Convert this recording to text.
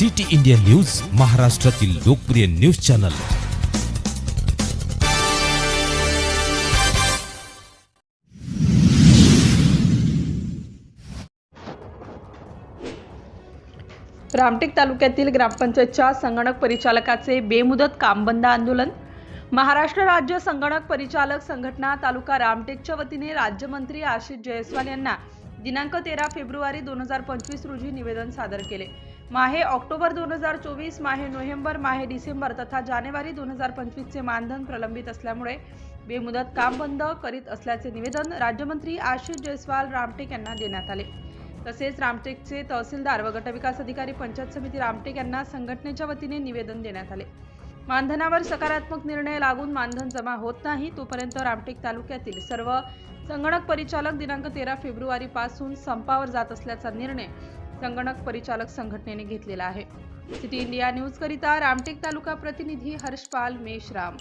City India news महाराष्ट्रातील लोकप्रिय news channel. Ramtek तालुक्यातील ग्रामपंचायतच्या संगणक परिचालकाचे बेमुदत काम बंद आंदोलन. महाराष्ट्र राज्य संगणक परिचालक संघटना तालुका रामटेकच्या वतीने राज्यमंत्री आशिष जयस्वाल यांना दिनांक तेरा फेब्रुवारी दोन हजार पंचवीस रोजी निवेदन सादर केले. माहे ऑक्टोबर दोन हजार चोवीस माहे नोव्हेंबर माहे डिसेंबर तथा जानेवारी दोन हजार पंचवीसचे मानधन प्रलंबित असल्यामुळे बेमुदत काम बंद करीत असल्याचे निवेदन राज्यमंत्री आशिष जयस्वाल रामटेक यांना देण्यात आले. तसेच रामटेकचे तहसीलदार व गटविकास अधिकारी पंचायत समिती रामटेक यांना संघटनेच्या वतीने निवेदन देण्यात आले. मानधनावर सकारात्मक निर्णय लागून मानधन जमा होत नाही तोपर्यंत रामटेक तालुक्यातील सर्व संगणक परिचालक दिनांक तेरा फेब्रुवारी पासून संपावर जात असल्याचा निर्णय संगणक परिचालक संघटनेने घेतलेला आहे. सिटी इंडिया न्यूज करिता रामटेक तालुका प्रतिनिधी हर्षपाल मेश्राम.